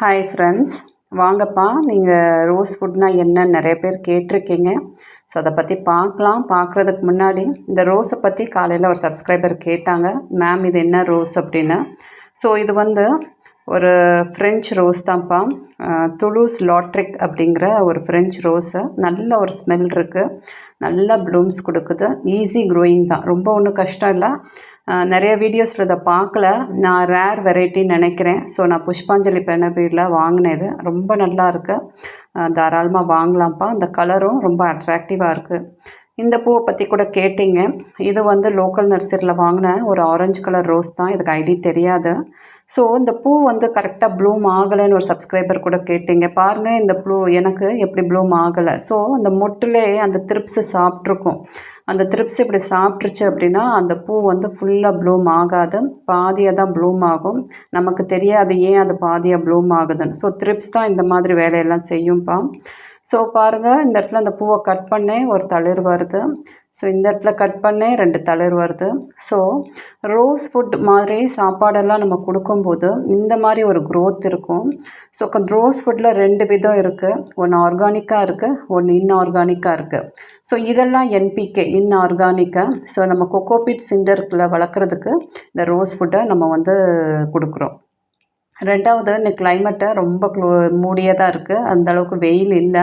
Hi friends வாங்கப்பா நீங்கள் rose ஃபுட்னால் என்ன நிறைய பேர் கேட்டிருக்கீங்க. ஸோ அதை பற்றி பார்க்கலாம். பார்க்குறதுக்கு முன்னாடி இந்த ரோஸை பற்றி காலையில் ஒரு சப்ஸ்கிரைபர் கேட்டாங்க. மேம் இது என்ன ரோஸ் அப்படின்னு? ஸோ இது வந்து ஒரு ஃப்ரெஞ்ச் ரோஸ் தான்ப்பா. துளூஸ் லாட்ரிக் அப்படிங்கிற ஒரு ஃப்ரெஞ்ச் ரோஸு நல்ல ஒரு ஸ்மெல் இருக்குது நல்ல ப்ளூம்ஸ் கொடுக்குது. ஈஸி க்ரோயிங் தான். ரொம்ப ஒன்றும் கஷ்டம் இல்லை. நிறைய வீடியோஸில் இதை பார்க்கல. நான் ரேர் வெரைட்டின்னு நினைக்கிறேன். ஸோ நான் புஷ்பாஞ்சலி பெனபீரில் வாங்கினது. ரொம்ப நல்லா இருக்குது தாராளமாக வாங்கலாம்ப்பா. அந்த கலரும் ரொம்ப அட்ராக்டிவாக இருக்குது இந்த பூவை பற்றி கூட கேட்டிங்க. இது வந்து லோக்கல் நர்சரியில் வாங்கின ஒரு ஆரஞ்சு கலர் ரோஸ் தான். இதுக்கு ஐடி தெரியாது. ஸோ இந்த பூ வந்து கரெக்டாக ப்ளூம் ஆகலைன்னு ஒரு சப்ஸ்கிரைபர் கூட கேட்டிங்க. பாருங்கள் இந்த ப்ளூ எனக்கு எப்படி ப்ளூம் ஆகலை. ஸோ அந்த மொட்டிலே அந்த திருப்ஸு சாப்பிட்ருக்கும். அந்த த்ரிப்ஸ் இப்படி சாப்பிட்ருச்சு அப்படின்னா அந்த பூ வந்து ஃபுல்லாக ப்ளூம் ஆகாது. பாதியாக தான் ப்ளூம் ஆகும். நமக்கு தெரியாது ஏன் அது பாதியாக ப்ளூம் ஆகுதுன்னு. ஸோ த்ரிப்ஸ் தான் இந்த மாதிரி வேலையெல்லாம் செய்யும்ப்பா ஸோ பாருங்கள் இந்த இடத்துல அந்த பூவை கட் பண்ணேன் ஒரு தளிர் வருது. ஸோ இந்த இடத்துல கட் பண்ணேன் ரெண்டு தளிர் வருது. ஸோ ரோஸ் ஃபுட் மாதிரி சாப்பாடெல்லாம் நம்ம கொடுக்கும்போது இந்த மாதிரி ஒரு க்ரோத் இருக்கும். ஸோ ரோஸ் ஃபுட்டில் ரெண்டு விதம் இருக்குது ஒன்று ஆர்கானிக்காக இருக்குது ஒன்று இன்ஆர்கானிக்காக இருக்குது ஸோ இதெல்லாம் என்பிகே இன்ஆர்கானிக்காக ஸோ நம்ம கொக்கோபிட் சிண்டர்க்கில் வளர்க்குறதுக்கு இந்த ரோஸ் ஃபுட்டை நம்ம வந்து கொடுக்குறோம். ரெண்டாவது இன்னைக்கு கிளைமேட்டு ரொம்ப க்ளோ மூடியதாக இருக்குது அந்தளவுக்கு வெயில் இல்லை.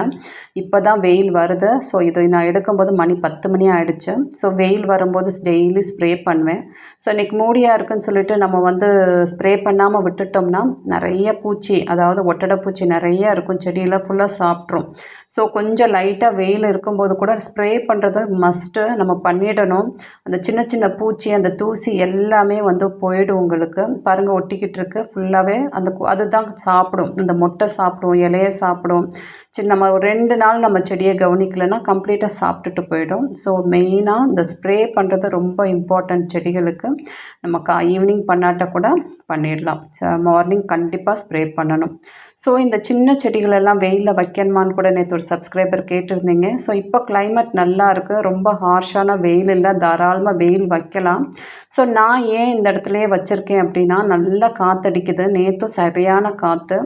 இப்போ தான் வெயில் வருது. ஸோ இது நான் எடுக்கும்போது மணி பத்து மணி ஆகிடுச்சு ஸோ வெயில் வரும்போது டெய்லி ஸ்ப்ரே பண்ணுவேன். ஸோ இன்றைக்கி மூடியாக இருக்குன்னு சொல்லிட்டு நம்ம வந்து ஸ்ப்ரே பண்ணாமல் விட்டுட்டோம்னா நிறைய பூச்சி அதாவது ஒட்டடை பூச்சி நிறைய இருக்கும். செடியில் ஃபுல்லாக சாப்பிட்ரும் ஸோ கொஞ்சம் லைட்டாக வெயில் இருக்கும்போது கூட ஸ்ப்ரே பண்ணுறது மஸ்ட்டு நம்ம பண்ணிடணும். அந்த சின்ன சின்ன பூச்சி அந்த தூசி எல்லாமே வந்து போயிடும் உங்களுக்கு. பாருங்கள் ஒட்டிக்கிட்டு இருக்கு. ஃபுல்லாகவே அந்த அதுதான் சாப்பிடும். இந்த மொட்டை சாப்பிடும் இலையை சாப்பிடும். சரி நம்ம ஒரு ரெண்டு நாள் நம்ம செடியை கவனிக்கலைன்னா கம்ப்ளீட்டாக சாப்பிட்டுட்டு போயிடும். ஸோ மெயினாக இந்த ஸ்ப்ரே பண்ணுறது ரொம்ப இம்பார்ட்டண்ட் செடிகளுக்கு. நம்ம கா ஈவினிங் பண்ணாட்ட கூட பண்ணிடலாம். மார்னிங் கண்டிப்பாக ஸ்ப்ரே பண்ணணும். ஸோ இந்த சின்ன செடிகளெல்லாம் வெயிலில் வைக்கணுமான்னு கூட நேற்று ஒரு சப்ஸ்கிரைபர் கேட்டிருந்தீங்க. ஸோ இப்போ கிளைமேட் நல்லா இருக்குது ரொம்ப ஹார்ஷான வெயில் இல்லை. தாராளமாக வெயில் வைக்கலாம். ஸோ நான் ஏன் இந்த இடத்துலையே வச்சுருக்கேன் அப்படின்னா நல்லா காற்றடிக்குது நேற்று நேற்றும் சரியான காற்று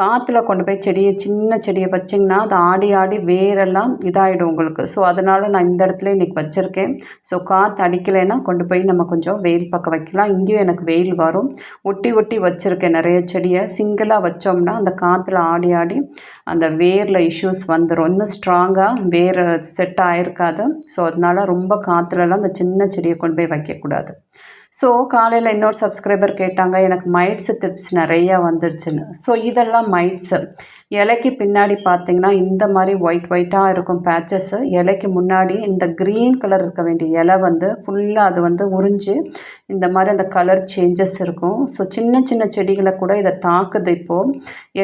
காற்றுல கொண்டு போய் செடியை சின்ன செடியை வச்சிங்கன்னா அது ஆடி ஆடி வேரெல்லாம் இதாகிடும் உங்களுக்கு. ஸோ அதனால் நான் இந்த இடத்துல இன்றைக்கி வச்சுருக்கேன். ஸோ காற்று அடிக்கலைன்னா கொண்டு போய் நம்ம கொஞ்சம் வெயில் பக்கம் வைக்கலாம். இங்கேயும் எனக்கு வெயில் வரும். ஒட்டி ஒட்டி வச்சுருக்கேன் நிறைய செடியை. சிங்கிளாக வச்சோம்னா அந்த காற்றுல ஆடி ஆடி அந்த வேரில் இஷ்யூஸ் வந்துடும் இன்னும் ஸ்ட்ராங்காக வேர் செட் ஆகிருக்காது ஸோ அதனால் ரொம்ப காற்றுலலாம் அந்த சின்ன செடியை கொண்டு போய் வைக்கக்கூடாது. ஸோ காலையில் இன்னொரு சப்ஸ்கிரைபர் கேட்டாங்க எனக்கு மைட்ஸு டிப்ஸ் நிறையா வந்துருச்சுன்னு. ஸோ இதெல்லாம் மைட்ஸு இலைக்கு பின்னாடி பார்த்தீங்கன்னா இந்த மாதிரி ஒயிட் ஒயிட்டாக இருக்கும் பேச்சஸ்ஸு இலைக்கு முன்னாடி இந்த க்ரீன் கலர் இருக்க வேண்டிய இலை வந்து ஃபுல்லாக அது வந்து உறிஞ்சு இந்த மாதிரி அந்த கலர் சேஞ்சஸ் இருக்கும். ஸோ சின்ன சின்ன செடிகளை கூட இதை தாக்குது இப்போது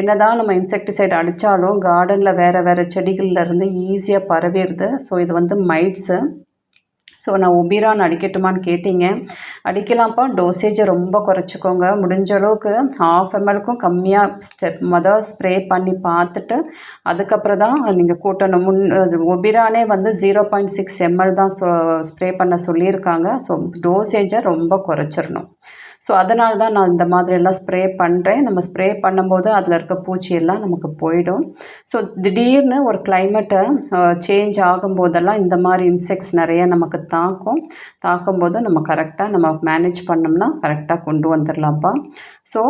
என்ன தான் நம்ம இன்செக்டிசைட் அடித்தாலும் கார்டனில் வேறு வேறு செடிகள்லேருந்து ஈஸியாக பரவிடுது. ஸோ இது வந்து மைட்ஸு ஸோ நான் ஒபிரான் அடிக்கட்டுமான்னு கேட்டிங்க. அடிக்கலாம்ப்பா. டோசேஜை ரொம்ப குறைச்சிக்கோங்க. முடிஞ்ச அளவுக்கு ஹாஃப் எம்எல்க்கும் கம்மியாக ஸ்டெப் மொதல் ஸ்ப்ரே பண்ணி பார்த்துட்டு அதுக்கப்புறம் தான் நீங்கள் கூட்டணும். முன் ஒபிரானே வந்து ஜீரோ பாயிண்ட் சிக்ஸ் எம்எல் தான் ஸ்ப்ரே பண்ண சொல்லியிருக்காங்க. ஸோ டோசேஜை ரொம்ப குறைச்சிடணும். ஸோ அதனால தான் நான் இந்த மாதிரியெல்லாம் ஸ்ப்ரே பண்ணுறேன் நம்ம ஸ்ப்ரே பண்ணும்போது அதில் இருக்க பூச்சியெல்லாம் நமக்கு போயிடும். ஸோ திடீர்னு ஒரு கிளைமேட்டை சேஞ்ச் ஆகும்போதெல்லாம் இந்த மாதிரி இன்செக்ட்ஸ் நிறைய நமக்கு தாக்கும். தாக்கும்போது நம்ம கரெக்டாக நம்ம மேனேஜ் பண்ணோம்னா கரெக்டாக கொண்டு வந்துடலாம்ப்பா ஸோ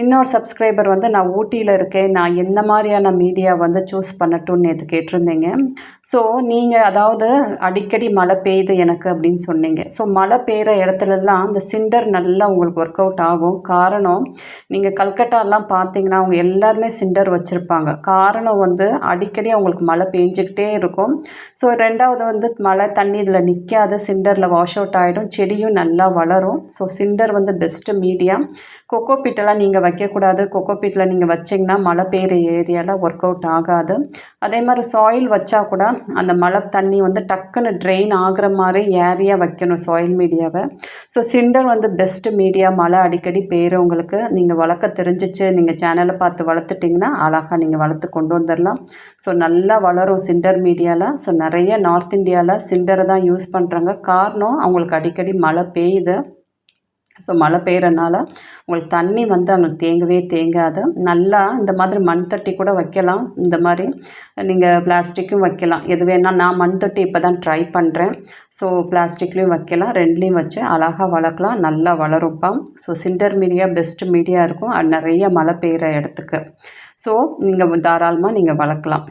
இன்னொரு சப்ஸ்கிரைபர் வந்து நான் ஊட்டியில் இருக்கேன். நான் எந்த மாதிரியான மீடியா வந்து சூஸ் பண்ணட்டும்னு நேற்று கேட்டிருந்தீங்க. ஸோ நீங்கள் அதாவது அடிக்கடி மழை பெய்யுது எனக்கு அப்படின்னு சொன்னீங்க. ஸோ மழை பெய்கிற இடத்துலலாம் அந்த சிண்டர் நல்லா உங்களுக்கு உங்களுக்கு ஒர்க் அவுட் ஆகும். காரணம் நீங்கள் கல்கட்டாலாம் பார்த்தீங்கன்னா அவங்க எல்லாருமே சிண்டர் வச்சுருப்பாங்க. காரணம் வந்து அடிக்கடி அவங்களுக்கு மழை பெஞ்சிக்கிட்டே இருக்கும். ஸோ ரெண்டாவது வந்து மழை தண்ணி இதில் நிற்காத சிண்டரில் வாஷ் அவுட் ஆகிடும் செடியும் நல்லா வளரும். ஸோ சிண்டர் வந்து பெஸ்ட்டு மீடியம் கொக்கோ பீட்டெல்லாம் நீங்கள் வைக்கக்கூடாது. கொக்கோ பீட்டில் நீங்கள் வச்சிங்கன்னா மழை பெய்கிற ஏரியாவில் ஒர்க் அவுட் ஆகாது. அதே மாதிரி சாயில் வச்சா கூட அந்த மழை தண்ணி வந்து டக்குன்னு ட்ரெயின் ஆகிற மாதிரி ஏரியா வைக்கணும் சாயில் மீடியாவை ஸோ சிண்டர் வந்து பெஸ்ட்டு மீடியா நிறையா மழை அடிக்கடி பெய்கிறவங்களுக்கு நீங்கள் வளர்க்க தெரிஞ்சிச்சு நீங்கள் சேனலை பார்த்து வளர்த்துட்டிங்கன்னா அழகாக நீங்கள் வளர்த்து கொண்டு வந்துடலாம் ஸோ நல்லா வளரும் சிண்டர் மீடியாவில் ஸோ நிறைய நார்த் இந்தியாவில் சிண்டரை தான் யூஸ் பண்ணுறாங்க காரணம் அவங்களுக்கு அடிக்கடி மழை பெய்யுது. ஸோ மழை பெய்கிறனால உங்களுக்கு தண்ணி வந்து அங்கே தேங்கவே தேங்காது. நல்லா இந்த மாதிரி மண் தொட்டி கூட வைக்கலாம். இந்த மாதிரி நீங்கள் பிளாஸ்டிக்கும் வைக்கலாம். எது வேணால் நான் மண் தொட்டி இப்போ தான் ட்ரை பண்ணுறேன் ஸோ பிளாஸ்டிக்லேயும் வைக்கலாம். ரெண்டுலேயும் வச்சு அழகாக வளர்க்கலாம். நல்லா வளரும்ப்பா so cinder media best media இருக்கும். நிறைய மழை பெய்கிற இடத்துக்கு. ஸோ நீங்கள் தாராளமாக நீங்கள் வளர்க்கலாம்.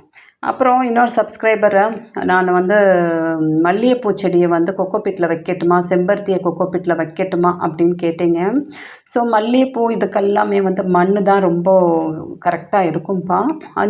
அப்புறம் இன்னொரு சப்ஸ்கிரைபரை நான் வந்து மல்லிகைப்பூ செடியை வந்து கொக்கோபிட்டில் வைக்கட்டுமா? செம்பருத்தியை கொக்கோபிட்டில் வைக்கட்டுமா? அப்படின்னு கேட்டீங்க. ஸோ மல்லிகைப்பூ இதுக்கெல்லாமே வந்து மண் தான் ரொம்ப கரெக்டாக இருக்கும்ப்பா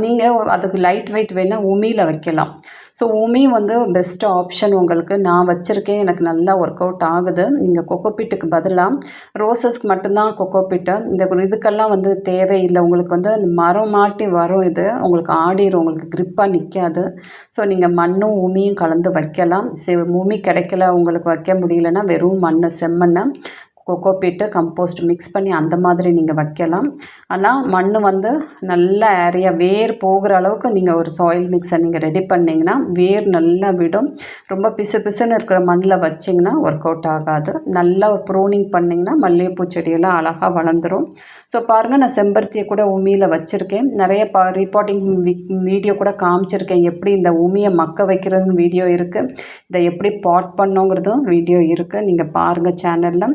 நீங்கள் அதுக்கு லைட் வெயிட் வேணால் உமியில் வைக்கலாம். ஸோ உமி வந்து பெஸ்ட் ஆப்ஷன் உங்களுக்கு நான் வச்சுருக்கேன். எனக்கு நல்லா ஒர்க் அவுட் ஆகுது நீங்கள் கொக்கோபிட்டுக்கு பதிலாக ரோசஸ்க்கு மட்டும்தான் கொக்கோபிட்டு இந்த இதுக்கெல்லாம் வந்து தேவையில்லை. உங்களுக்கு வந்து அந்த மரம் மாட்டி வரும் இது. உங்களுக்கு ஆடிரும். உங்களுக்கு க்ரிப்பாக நிற்காது ஸோ நீங்கள் மண்ணும் உமியும் கலந்து வைக்கலாம். சரி உமி கிடைக்கல உங்களுக்கு வைக்க முடியலன்னா வெறும் மண் செம்மண்ணை. கொக்கோ பீட்டு கம்போஸ்ட் மிக்ஸ் பண்ணி அந்த மாதிரி நீங்கள் வைக்கலாம். ஆனால் மண் வந்து நல்ல ஏரியா வேர் போகிற அளவுக்கு நீங்கள் ஒரு சாயில் மிக்ஸை நீங்கள் ரெடி பண்ணிங்கன்னா வேர் நல்லா விடும். ரொம்ப பிசு பிசுன்னு இருக்கிற மண்ணில் வச்சிங்கன்னா ஒர்க் அவுட் ஆகாது. நல்லா ஒரு ப்ரூனிங் பண்ணிங்கன்னா மல்லிகைப்பூ செடியெல்லாம் அழகாக வளர்ந்துடும் ஸோ பாருங்கள் நான் செம்பருத்தியை கூட உமியில் வச்சுருக்கேன். நிறைய பா ரிப்போர்ட்டிங் வீடியோ கூட காமிச்சிருக்கேன். எப்படி இந்த உமியை மக்க வைக்கிறதுன்னு வீடியோ இருக்குது இதை எப்படி பாட் பண்ணுங்கிறதும் வீடியோ இருக்குது நீங்கள் பாருங்கள் சேனலில்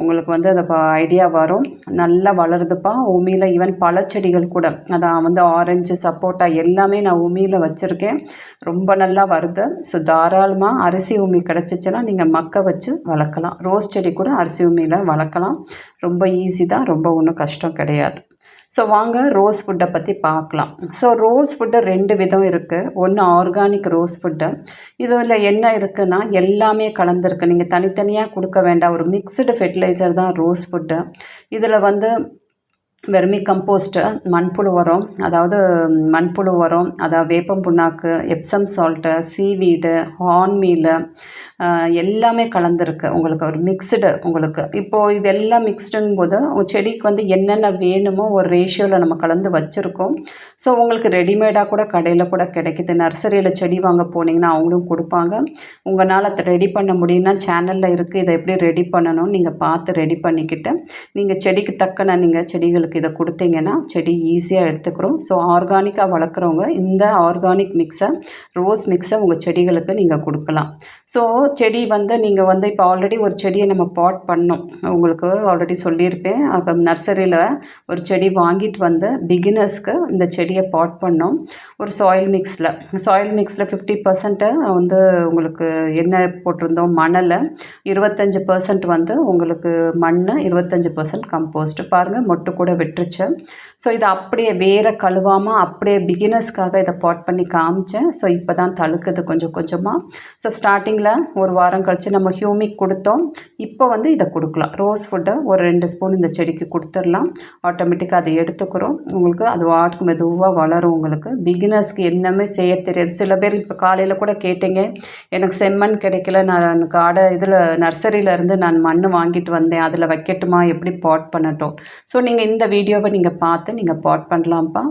உங்களுக்கு வந்து அது ஐடியா வரும். நல்லா வளருதுப்பா. உமியில் ஈவன் பழச்செடிகள் கூட அதான் வந்து ஆரஞ்சு சப்போட்டா எல்லாமே நான் உமியில் வச்சுருக்கேன். ரொம்ப நல்லா வருது. ஸோ தாராளமாக அரிசி உமி கிடச்சிச்சின்னா நீங்கள் மக்க வச்சு வளர்க்கலாம். ரோஸ் செடி கூட அரிசி உமியில் வளர்க்கலாம். ரொம்ப ஈஸி தான். ரொம்ப ஒன்றும் கஷ்டம் கிடையாது. ஸோ வாங்க ரோஸ் ஃபுட்டை பற்றி பார்க்கலாம். ஸோ ரோஸ் ஃபுட்டு ரெண்டு விதம் இருக்குது ஒன்று ஆர்கானிக் ரோஸ் ஃபுட்டு இதில் என்ன இருக்குன்னா எல்லாமே கலந்துருக்கு. நீங்கள் தனித்தனியாக கொடுக்க வேண்டாம். ஒரு மிக்சடு ஃபெர்டிலைசர் தான் ரோஸ் ஃபுட்டு இதில் வந்து வெர்மி கம்போஸ்ட்டு மண்புழு உரம் அதாவது மண்புழு உரம் அதாவது வேப்பம் புண்ணாக்கு எப்சம் சால்ட்டு சீவீடு ஹார்ன்மீலு எல்லாமே கலந்துருக்கு உங்களுக்கு. ஒரு மிக்ஸ்டு உங்களுக்கு. இப்போது இதெல்லாம் மிக்ஸ்டுங்கும் போது செடிக்கு வந்து என்னென்ன வேணுமோ ஒரு ரேஷியோவில் நம்ம கலந்து வச்சுருக்கோம். ஸோ உங்களுக்கு ரெடிமேடாக கூட கடையில் கூட கிடைக்கிது. நர்சரியில் செடி வாங்க போனீங்கன்னா அவங்களும் கொடுப்பாங்க. உங்களால் அதை ரெடி பண்ண முடியும்னா சேனலில் இருக்குது இதை எப்படி ரெடி பண்ணணும் நீங்கள் பார்த்து ரெடி பண்ணிக்கிட்டு நீங்கள் செடிக்கு தக்கன நீங்கள் செடிகளுக்கு இதை கொடுத்தீங்கன்னா செடி ஈஸியாக எடுத்துக்கிறோம். ஸோ ஆர்கானிக்காக வளர்க்குறவங்க இந்த ஆர்கானிக் மிக்ஸை ரோஸ் மிக்ஸை உங்கள் செடிகளுக்கு நீங்கள் கொடுக்கலாம். ஸோ செடி வந்து நீங்கள் வந்து இப்போ ஆல்ரெடி ஒரு செடியை நம்ம பாட் பண்ணோம். உங்களுக்கு ஆல்ரெடி சொல்லியிருப்பேன். அப்போ நர்சரியில் ஒரு செடி வாங்கிட்டு வந்து பிகினர்ஸ்க்கு இந்த செடியை பாட் பண்ணோம். ஒரு சாயில் மிக்ஸில் சாயில் மிக்ஸில் ஃபிஃப்டி பர்சன்ட்டு வந்து உங்களுக்கு என்ன போட்டிருந்தோம் மணலை. இருபத்தஞ்சி பர்சன்ட் வந்து உங்களுக்கு மண் இருபத்தஞ்சி பர்சன்ட் கம்போஸ்ட் பாருங்கள் மொட்டு கூட விட்டுருச்சு. ஸோ இதை அப்படியே வேற கழுவாமல் அப்படியே பிகினர்ஸ்க்காக இதை பாட் பண்ணி காமிச்சேன். ஸோ இப்போ தான் தழுக்குது கொஞ்சம் கொஞ்சமாக ஸோ ஸ்டார்டிங்கில் ஒரு வாரம் கழித்து நம்ம ஹியூமிக் கொடுத்தோம். இப்போ வந்து இதை கொடுக்கலாம். ரோஸ் ஃபுட்டை ஒரு ரெண்டு ஸ்பூன் இந்த செடிக்கு கொடுத்துடலாம். ஆட்டோமேட்டிக்காக அதை எடுத்துக்கிறோம். உங்களுக்கு அது வாட்டுக்கு மெதுவாக வளரும் உங்களுக்கு. பிகினர்ஸ்க்கு என்னமே செய்ய தெரியாது. சில பேர் இப்போ காலையில் கூட கேட்டீங்க எனக்கு செம்மண் கிடைக்கல. நான் காடை இதில் நர்சரியிலேருந்து நான் மண் வாங்கிட்டு வந்தேன். அதில் வைக்கட்டுமா? எப்படி பாட் பண்ணட்டும்? ஸோ நீங்கள் இந்த வீடியோவை நீங்கள் பார்த்து நீங்கள் பாட் பண்ணலாம்ப்பா.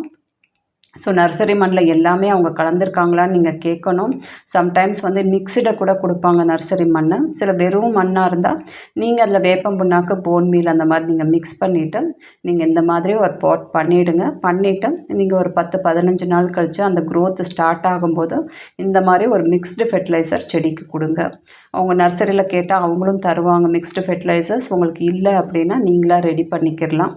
ஸோ நர்சரி மண்ணில் எல்லாமே அவங்க கலந்துருக்காங்களான்னு நீங்கள் கேட்கணும். சம்டைம்ஸ் வந்து மிக்சடை கூட கொடுப்பாங்க நர்சரி மண் சில வெறும் மண்ணாக இருந்தால் நீங்கள் அதில் வேப்பம் புண்ணாக்கு போன் மீல் அந்த மாதிரி நீங்கள் மிக்ஸ் பண்ணிவிட்டு நீங்கள் இந்த மாதிரி ஒரு பாட் பண்ணிவிடுங்க பண்ணிவிட்டு நீங்கள் ஒரு பத்து பதினஞ்சு நாள் கழித்து அந்த க்ரோத் ஸ்டார்ட் ஆகும்போது இந்த மாதிரி ஒரு மிக்ஸ்டு ஃபெர்டிலைசர் செடிக்கு கொடுங்க. அவங்க நர்சரியில் கேட்டால் அவங்களும் தருவாங்க மிக்ஸ்டு ஃபெர்டிலைசர்ஸ் உங்களுக்கு இல்லை அப்படின்னா நீங்களாக ரெடி பண்ணிக்கிடலாம்.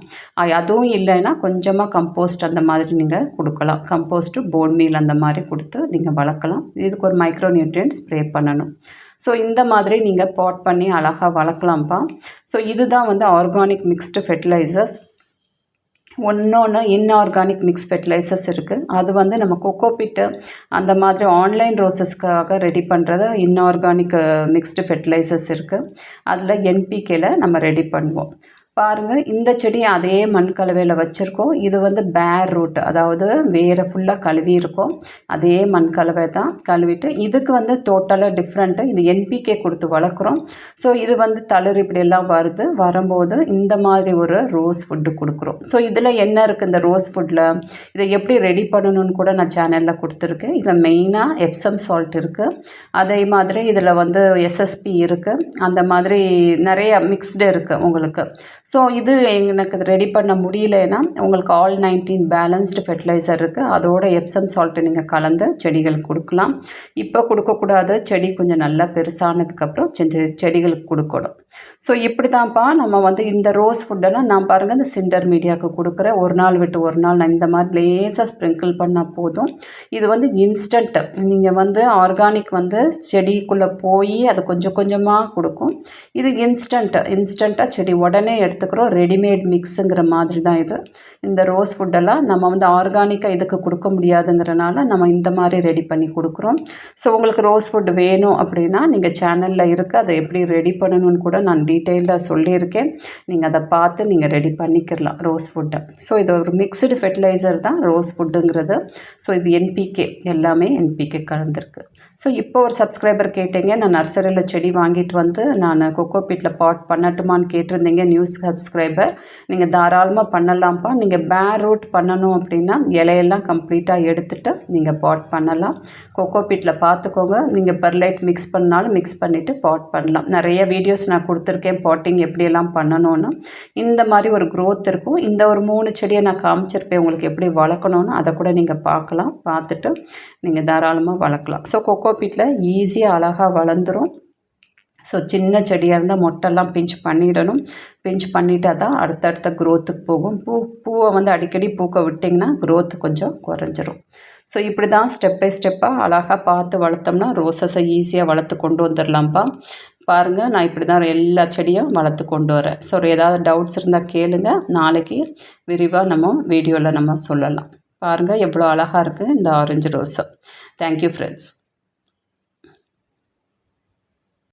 அதுவும் இல்லைன்னா கொஞ்சமாக கம்போஸ்ட் அந்த மாதிரி நீங்கள் கொடுக்கலாம். வளர்க்கலாம் கம்போஸ்ட்டு போன் மீல் அந்த மாதிரி கொடுத்து நீங்கள் வளர்க்கலாம். இதுக்கு ஒரு மைக்ரோ நியூட்ரியன்ட் ஸ்ப்ரே பண்ணணும். ஸோ இந்த மாதிரி நீங்கள் பாட் பண்ணி அழகாக வளர்க்கலாம்ப்பா. ஸோ இதுதான் வந்து ஆர்கானிக் மிக்ஸ்டு ஃபெர்டிலைசர்ஸ் ஒன்றொன்று இன்ஆர்கானிக் மிக்ஸ் ஃபெர்டிலைசர்ஸ் இருக்குது அது வந்து நம்ம கொக்கோபிட்டு அந்த மாதிரி ஆன்லைன் ரோசஸ்க்காக ரெடி பண்ணுறது இன்ஆர்கானிக் மிக்ஸ்டு ஃபெர்டிலைசர்ஸ் இருக்குது அதில் என்பிகேல நம்ம ரெடி பண்ணுவோம். பாருங்கள் இந்த செடி அதே மண் கலவையில் வச்சுருக்கோம். இது வந்து பேர் ரூட் அதாவது வேரை ஃபுல்லாக கழுவி இருக்கும் அதே மண் கலவை தான் கழுவிட்டு இதுக்கு வந்து டோட்டலாக டிஃப்ரெண்ட்டு இது என்பிகே கொடுத்து வளர்க்குறோம். ஸோ இது வந்து தளிர் இப்படியெல்லாம் வருது. வரும்போது இந்த மாதிரி ஒரு ரோஸ் ஃபுட்டு கொடுக்குறோம். ஸோ இதில் என்ன இருக்குது இந்த ரோஸ் ஃபுட்டில் இதை எப்படி ரெடி பண்ணணும்னு கூட நான் சேனலில் கொடுத்துருக்கேன். இதில் மெயினாக எப்சம் சால்ட் இருக்குது அதே மாதிரி இதில் வந்து எஸ்எஸ்பி இருக்குது அந்த மாதிரி நிறைய மிக்ஸ்டு இருக்குது உங்களுக்கு. ஸோ இது எனக்கு ரெடி பண்ண முடியலன்னா உங்களுக்கு ஆல் நைன்டீன் பேலன்ஸ்டு ஃபெர்டிலைசர் இருக்குது அதோட எப்சம் சால்ட்டு நீங்கள் கலந்து செடிகளுக்கு கொடுக்கலாம். இப்போ கொடுக்கக்கூடாது செடி கொஞ்சம் நல்லா பெருசானதுக்கப்புறம் செடி செடிகளுக்கு கொடுக்கணும். ஸோ இப்படி தான்ப்பா நம்ம வந்து இந்த ரோஸ் ஃபுட்டெல்லாம் நான் பாருங்கள் இந்த சிண்டர் மீடியாவுக்கு கொடுக்குறேன் ஒரு நாள் விட்டு ஒரு நாள் நான் இந்த மாதிரி லேசாக ஸ்ப்ரிங்கிள் பண்ணால் போதும். இது வந்து இன்ஸ்டண்ட்டு நீங்கள் வந்து ஆர்கானிக் வந்து செடிக்குள்ளே போய் அது கொஞ்சம் கொஞ்சமாக கொடுக்கும். இது இன்ஸ்டண்ட்டு இன்ஸ்டண்ட்டாக செடி உடனே எடுத்துக்கிறோம். ரெடிமேட் மிக்ஸுங்கிற மாதிரி தான் இது. இந்த ரோஸ் ஃபுட்டெல்லாம் நம்ம வந்து ஆர்கானிக்காக இதுக்கு கொடுக்க முடியாதுங்கிறனால நம்ம இந்த மாதிரி ரெடி பண்ணி கொடுக்குறோம். ஸோ உங்களுக்கு ரோஸ் ஃபுட் வேணும் அப்படின்னா நீங்கள் சேனலில் இருக்க. அதை எப்படி ரெடி பண்ணணும்னு கூட நான் டீட்டெயிலாக சொல்லியிருக்கேன். நீங்கள் அதை பார்த்து நீங்கள் ரெடி பண்ணிக்கிறலாம் ரோஸ் ஃபுட்டை ஸோ இது ஒரு மிக்சடு ஃபெர்டிலைசர் தான் ரோஸ் ஃபுட்டுங்கிறது ஸோ இது என்பிகே எல்லாமே என்பிகே கலந்துருக்கு. ஸோ இப்போ ஒரு சப்ஸ்கிரைபர் கேட்டீங்க. நான் நர்சரியில் செடி வாங்கிட்டு வந்து நான் கொக்கோ பீட்டில் பாட் பண்ணட்டுமான்னு கேட்டிருந்தீங்க. நியூஸ் சப்ஸ்கிரைபர் நீங்கள் தாராளமாக பண்ணலாம்ப்பா. நீங்கள் பேர் ரூட் பண்ணணும் அப்படின்னா இலையெல்லாம் கம்ப்ளீட்டாக எடுத்துகிட்டு நீங்கள் பாட் பண்ணலாம். கொக்கோ பீட்டில் பார்த்துக்கோங்க. நீங்கள் பெர்லைட் மிக்ஸ் பண்ணாலும் மிக்ஸ் பண்ணிவிட்டு பாட் பண்ணலாம். நிறைய வீடியோஸ் நான் கொடுத்துருக்கேன். பாட்டிங் எப்படியெல்லாம் பண்ணணும்னு. இந்த மாதிரி ஒரு க்ரோத் இருக்கும். இந்த ஒரு மூணு செடியை நான் காமிச்சிருப்பேன். உங்களுக்கு எப்படி வளர்க்கணும்னு அதை கூட நீங்கள் பார்க்கலாம். பார்த்துட்டு நீங்கள் தாராளமாக வளர்க்கலாம். ஸோ கொக்கோ பீட்டில் ஈஸியாக அழகாக வளர்ந்துடும் ஸோ சின்ன செடியாக இருந்தால் மொட்டெல்லாம் பிஞ்ச் பண்ணிடணும். பிஞ்ச் பண்ணிட்டால் தான் அடுத்தடுத்த க்ரோத்துக்கு போகும். பூ பூவை வந்து அடிக்கடி பூக்க விட்டிங்கன்னா க்ரோத்து கொஞ்சம் குறைஞ்சிரும். ஸோ இப்படி தான் ஸ்டெப் பை ஸ்டெப்பாக அழகாக பார்த்து வளர்த்தோம்னா ரோசஸை ஈஸியாக வளர்த்து கொண்டு வந்துடலாம்ப்பா. பாருங்கள் நான் இப்படி தான் எல்லா செடியும் வளர்த்து கொண்டு வரேன். ஸோ ஏதாவது டவுட்ஸ் இருந்தால் கேளுங்க. நாளைக்கு விரிவாக நம்ம வீடியோவில் நம்ம சொல்லலாம். பாருங்கள் எவ்வளோ அழகாக இருக்குது இந்த ஆரஞ்சு ரோஸை தேங்க்யூ ஃப்ரெண்ட்ஸ்